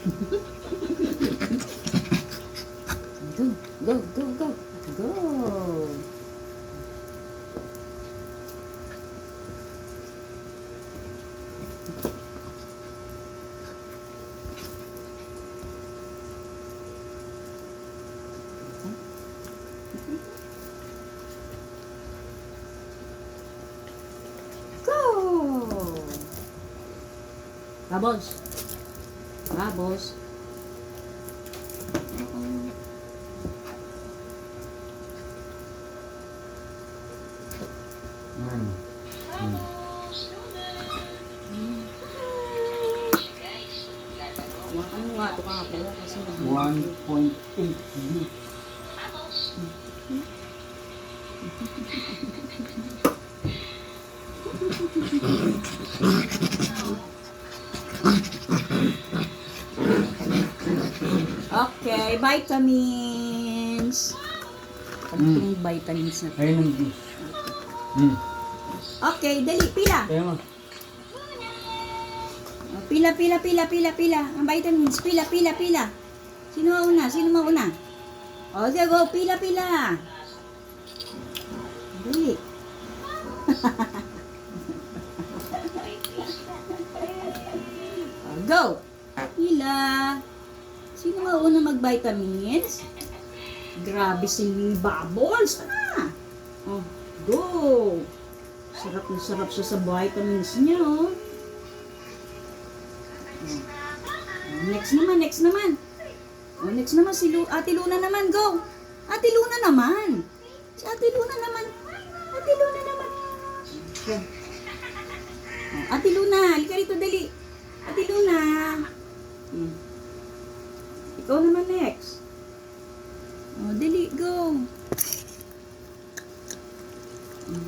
Go, go, go, go. Go. Go! Bubbles. Bubbles. Yan. Hmm. Ano nga ito ka po kasi 1.8 view. Okay, vitamins. Ano Mm. yung vitamins na Ayun ang view. Hmm. Okay, dali, pila. Kaya mo. Oh, Pila, pila, pila, pila, pila. Ang vitamins, pila, pila, pila. Sino mauna? Sino mauna? O, sige, go, pila, pila. Dali. O, go. Pila. Sino mauna mag-vitamins? Grabe si Bubbles. Ano? Oh, go. Sarap na sarap siya sa vitamins niya, oh. Oh, Next naman, next naman. Oh, next naman si Lu Ate Luna naman, go. Ate Luna naman. Si Ate Luna naman. Ate Luna naman. Okay. Oh, Ate Luna, halika rito dali. Ate Luna. Hmm. Ikaw naman next. Oh, dali, go.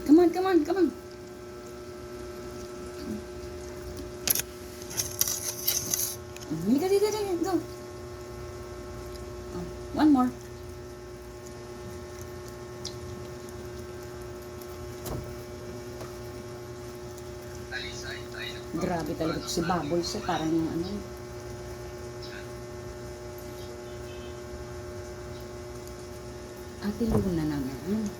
Come on, come on, come on. Halika dito, dito, go. Oh, one more. Grabe talaga si Baboy siya. Parang yung ano. Ate Luna naman.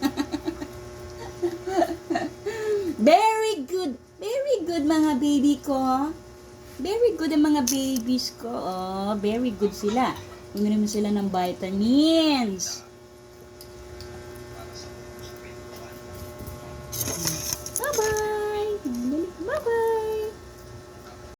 Very good. Very good mga baby ko. Very good ang mga babies ko. Oh, very good sila. Uminom sila ng vitamins.